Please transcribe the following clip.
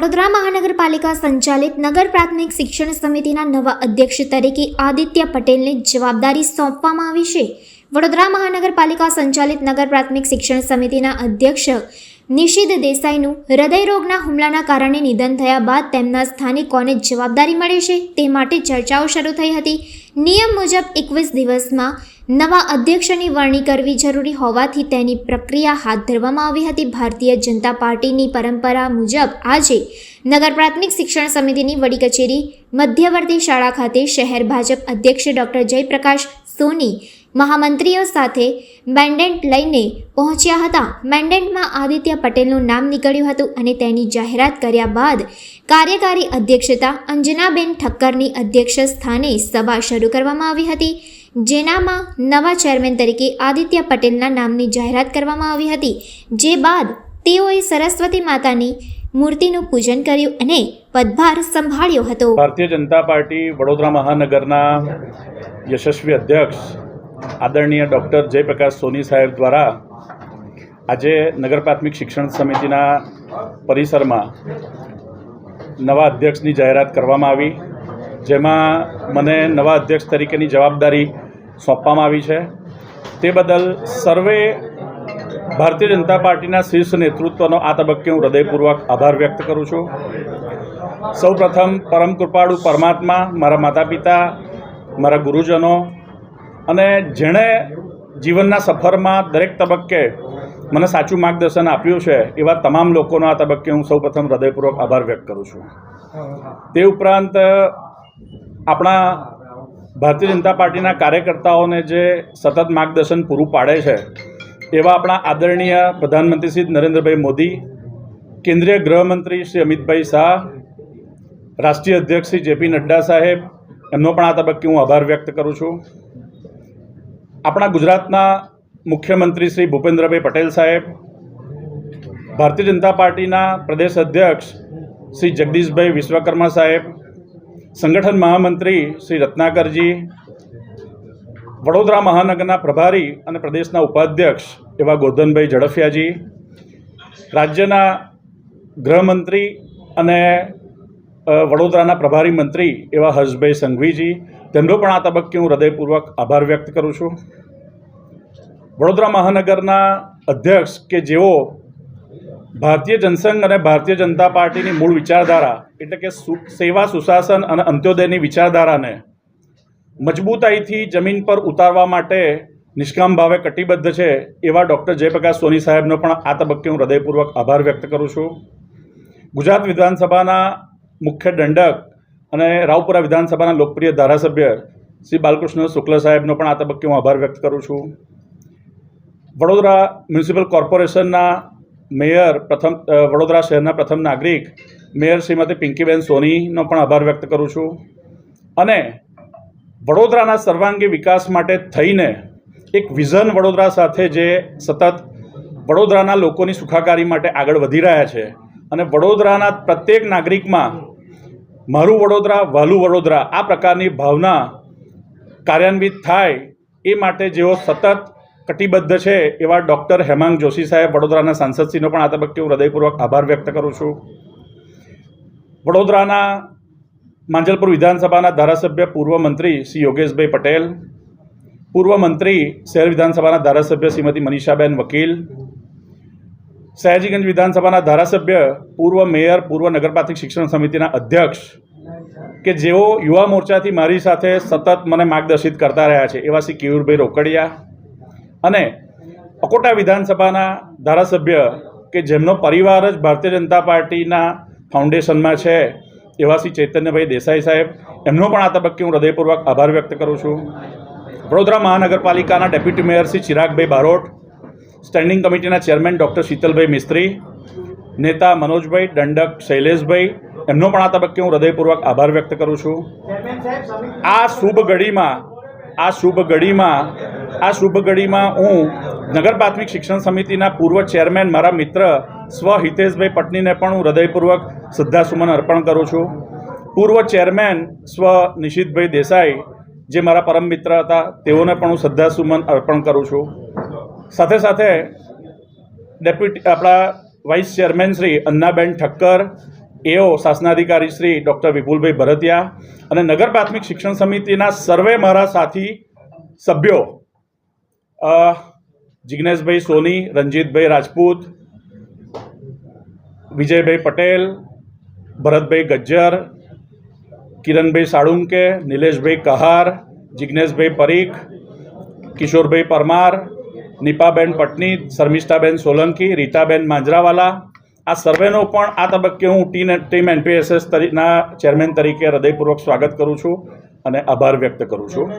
વડોદરા મહાનગરપાલિકા સંચાલિત નગર પ્રાથમિક શિક્ષણ સમિતિના નવા અધ્યક્ષ તરીકે આદિત્ય પટેલને જવાબદારી સોંપવામાં આવી છે. વડોદરા મહાનગરપાલિકા સંચાલિત નગર પ્રાથમિક શિક્ષણ સમિતિના અધ્યક્ષ નિશિદ દેસાઈનું હૃદયરોગના હુમલાના કારણે નિધન થયા બાદ તેમના સ્થાને કોને જવાબદારી મળે છે તે માટે ચર્ચાઓ શરૂ થઈ હતી. નિયમ મુજબ એકવીસ દિવસમાં નવા અધ્યક્ષની વરણી કરવી જરૂરી હોવાથી તેની પ્રક્રિયા હાથ ધરવામાં આવી હતી. ભારતીય જનતા પાર્ટીની પરંપરા મુજબ આજે નગર પ્રાથમિક શિક્ષણ સમિતિની વડી કચેરી મધ્યવર્તી શાળા ખાતે શહેર ભાજપ અધ્યક્ષ ડૉક્ટર જયપ્રકાશ સોની મહામંત્રીઓ સાથે મેન્ડેન્ટ લઈને પહોંચ્યા હતા. મેન્ડેન્ટમાં આદિત્ય પટેલનું નામ નીકળ્યું હતું અને તેની જાહેરાત કર્યા બાદ કાર્યકારી અધ્યક્ષતા અંજનાબેન ઠક્કરની અધ્યક્ષ સ્થાને સભા શરૂ કરવામાં આવી હતી, જેનામાં નવા ચેરમેન તરીકે આદિત્ય પટેલના નામની જાહેરાત કરવામાં આવી હતી, જે બાદ તેઓએ સરસ્વતી માતાની મૂર્તિનું પૂજન કર્યું અને પદભાર સંભાળ્યો હતો. ભારતીય જનતા પાર્ટી વડોદરા મહાનગરના યશસ્વી અધ્યક્ષ આદરણીય ડૉક્ટર જયપ્રકાશ સોની સાહેબ દ્વારા આજે નગર પ્રાથમિક શિક્ષણ સમિતિના પરિસરમાં નવા અધ્યક્ષની જાહેરાત કરવામાં આવી, જેમાં મને નવા અધ્યક્ષ તરીકેની જવાબદારી સોંપવામાં આવી છે. તે બદલ સર્વે ભારતીય જનતા પાર્ટીના શીર્ષ નેતૃત્વનો આ તબક્કે હું હૃદયપૂર્વક આભાર વ્યક્ત કરું છું. સૌ પ્રથમ પરમ કૃપાળુ પરમાત્મા, મારા માતા પિતા મારા ગુરુજનો અને જેણે જીવનના સફરમાં દરેક તબક્કે મને સાચું માર્ગદર્શન આપ્યું છે, એવા તમામ લોકોનો આ તબક્કે હું સૌપ્રથમ હૃદયપૂર્વક આભાર વ્યક્ત કરું છું. તે ઉપરાંત, આપણા ભારતીય જનતા પાર્ટીના કાર્યકર્તાઓને જે સતત માર્ગદર્શન પૂરું પાડે છે, એવા આપણા આદરણીય પ્રધાનમંત્રી શ્રી નરેન્દ્રભાઈ મોદી, કેન્દ્રીય ગૃહમંત્રી શ્રી અમિતભાઈ શાહ, રાષ્ટ્રીય અધ્યક્ષ શ્રી જેપી નડ્ડા સાહેબ, એમનો પણ આ તબક્કે હું આભાર વ્યક્ત કરું છું. આપણા ગુજરાતના મુખ્યમંત્રી શ્રી ભૂપેન્દ્રભાઈ પટેલ સાહેબ, ભારતીય જનતા પાર્ટીના પ્રદેશ અધ્યક્ષ શ્રી જગદીશભાઈ વિશ્વકર્મા સાહેબ, સંગઠન મહામંત્રી શ્રી રત્નાકરજી, વડોદરા મહાનગરના પ્રભારી અને પ્રદેશના ઉપાધ્યક્ષ એવા ગોરધનભાઈ ઝડફિયાજી, રાજ્યના ગૃહમંત્રી અને વડોદરાના પ્રભારી મંત્રી એવા હર્ષભાઈ સંઘવીજી, તેમનો પણ આ તબક્કે હું હૃદયપૂર્વક આભાર વ્યક્ત કરું છું. વડોદરા મહાનગરના અધ્યક્ષ કે જેઓ ભારતીય જનસંઘ અને ભારતીય જનતા પાર્ટીની મૂળ વિચારધારા એટલે કે સેવા સુશાસન અને અંત્યોદયની વિચારધારાને મજબૂતાઈથી જમીન પર ઉતારવા માટે નિષ્કામ ભાવે કટિબદ્ધ છે એવા ડૉક્ટર જયપ્રકાશ સોની સાહેબનો પણ આ તબક્કે હું હૃદયપૂર્વક આભાર વ્યક્ત કરું છું. ગુજરાત વિધાનસભાના મુખ્ય દંડક અને રાવપુરા વિધાનસભાના લોકપ્રિય ધારાસભ્ય શ્રી બાલકૃષ્ણ શુક્લ સાહેબનો પણ આ તબક્કે હું આભાર વ્યક્ત કરું છું. વડોદરા મ્યુનિસિપલ કોર્પોરેશનના મેયર પ્રથમ વડોદરા શહેરના પ્રથમ નાગરિક મેયર શ્રીમતી પિંકીબેન સોનીનો પણ આભાર વ્યક્ત કરું છું. અને વડોદરાના સર્વાંગી વિકાસ માટે થઈને એક વિઝન વડોદરા સાથે જે સતત વડોદરાના લોકોની સુખાકારી માટે આગળ વધી રહ્યા છે અને વડોદરાના પ્રત્યેક નાગરિકમાં મારું વડોદરા, વહાલું વડોદરા આ પ્રકારની ભાવના કાર્યાન્વિત થાય એ માટે જેઓ સતત કટિબદ્ધ છે એવા ડૉક્ટર હેમાંગ જોશી સાહેબ, વડોદરાના સાંસદશ્રીનો પણ આ તબક્કે હું હૃદયપૂર્વક આભાર વ્યક્ત કરું છું. વડોદરાના માંજલપુર વિધાનસભાના ધારાસભ્ય પૂર્વ મંત્રી શ્રી યોગેશભાઈ પટેલ, પૂર્વ મંત્રી શહેર વિધાનસભાના ધારાસભ્ય શ્રીમતી મનીષાબેન વકીલ સયાજીગંજ વિધાનસભાના ધારાસભ્ય, પૂર્વ મેયર, પૂર્વ નગરપાલિક શિક્ષણ સમિતિના અધ્યક્ષ કે જેઓ યુવા મોરચાથી મારી સાથે સતત મને માર્ગદર્શિત કરતા રહ્યા છે, એવા શ્રી કેયુરભાઈ રોકડિયા અને અકોટા વિધાનસભાના ધારાસભ્ય કે જેમનો પરિવાર જ ભારતીય જનતા પાર્ટીના ફાઉન્ડેશનમાં છે, એવા શ્રી ચૈતન્યભાઈ દેસાઈ સાહેબ. એમનો પણ આ તબક્કે હું હૃદયપૂર્વક આભાર વ્યક્ત કરું છું. વડોદરા મહાનગરપાલિકાના deputy mayor Shri Chiragbhai Barot standing કમિટીના ચેરમેન ડૉક્ટર શીતલભાઈ મિસ્ત્રી, નેતા મનોજભાઈ, દંડક શૈલેષભાઈ, એમનો પણ આ તબક્કે હું હૃદયપૂર્વક આભાર વ્યક્ત કરું છું. આ શુભ ઘડીમાં, આ શુભ ઘડીમાં, આ શુભ ઘડીમાં હું નગર પ્રાથમિક શિક્ષણ સમિતિના પૂર્વ ચેરમેન મારા મિત્ર સ્વ હિતેશભાઈ પટનીને પણ હું હૃદયપૂર્વક શ્રદ્ધાસુમન અર્પણ કરું છું. પૂર્વ ચેરમેન સ્વ નિશિતભાઈ દેસાઈ, જે મારા પરમ મિત્ર હતા, તેઓને પણ હું શ્રદ્ધાસુમન અર્પણ કરું છું. સાથે સાથે ડેપ્યુટી આપણા vice chairman Shri Annaben Thakkar, AO શાસનાધિકારી Shri doctor વિપુલભાઈ ભરતિયા અને નગર પ્રાથમિક શિક્ષણ સમિતિના સર્વે મારા સાથી સભ્યો જિજ્ઞેશભાઈ સોની, રંજીતભાઈ રાજપૂત, વિજયભાઈ પટેલ, ભરતભાઈ ગજ્જર, કિરણભાઈ સાળુંકે, નિલેશભાઈ કહાર જિજ્ઞેશભાઈ પરીખ, કિશોરભાઈ પરમાર નિપાબેન પટની, શર્મિષ્ઠાબેન સોલંકી, રીટાબેન માંજરાવાલા. આ સર્વેનો પણ આ તબક્કે હું ટીન ટીમ એનપીએસએસ તરીના ચેરમેન તરીકે હૃદયપૂર્વક સ્વાગત કરું છું અને આભાર વ્યક્ત કરું છું.